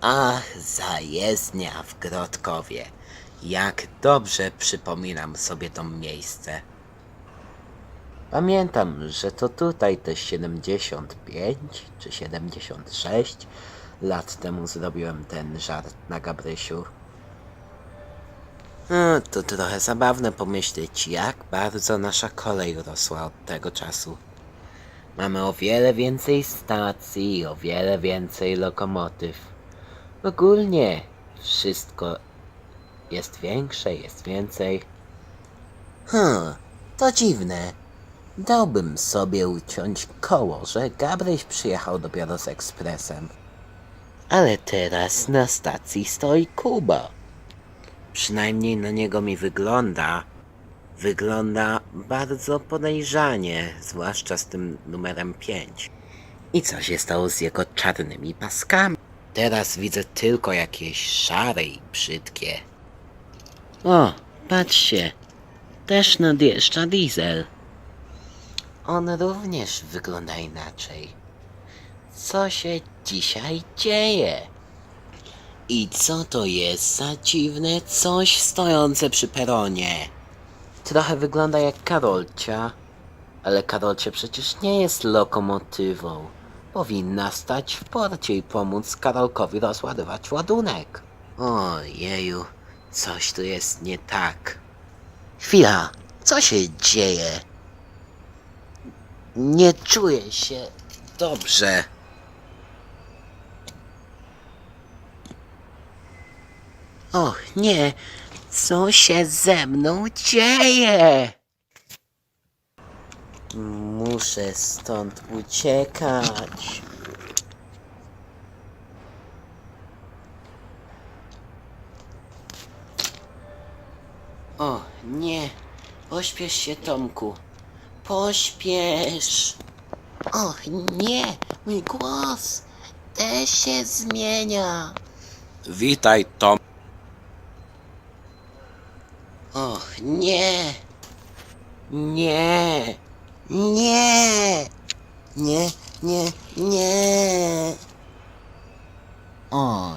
Ach, zajezdnia w Grodkowie. Jak dobrze przypominam sobie to miejsce. Pamiętam, że to tutaj te 75 czy 76 lat temu zrobiłem ten żart na Gabrysiu. No, to trochę zabawne pomyśleć, jak bardzo nasza kolej rosła od tego czasu. Mamy o wiele więcej stacji, o wiele więcej lokomotyw. Ogólnie wszystko jest większe, jest więcej. Hmm, to dziwne. Dałbym sobie uciąć koło, że Gabryś przyjechał dopiero z ekspresem. Ale teraz na stacji stoi Kuba. Przynajmniej na niego mi wygląda. Wygląda bardzo podejrzanie, zwłaszcza z tym numerem 5. I co się stało z jego czarnymi paskami? Teraz widzę tylko jakieś szare i brzydkie. O, patrzcie, też nadjeżdża diesel. On również wygląda inaczej. Co się dzisiaj dzieje? I co to jest za dziwne coś stojące przy peronie? Trochę wygląda jak Karolcia, ale Karolcia przecież nie jest lokomotywą. Powinna stać w porcie i pomóc Karolkowi rozładować ładunek. Ojeju, coś tu jest nie tak. Chwila, co się dzieje? Nie czuję się dobrze. Och nie, co się ze mną dzieje? Muszę stąd uciekać. O nie, pośpiesz się Tomku, pośpiesz. Och nie, mój głos też się zmienia. Witaj, Tom. Och, nie! Nie! Nie! Nie, nie, nie! O!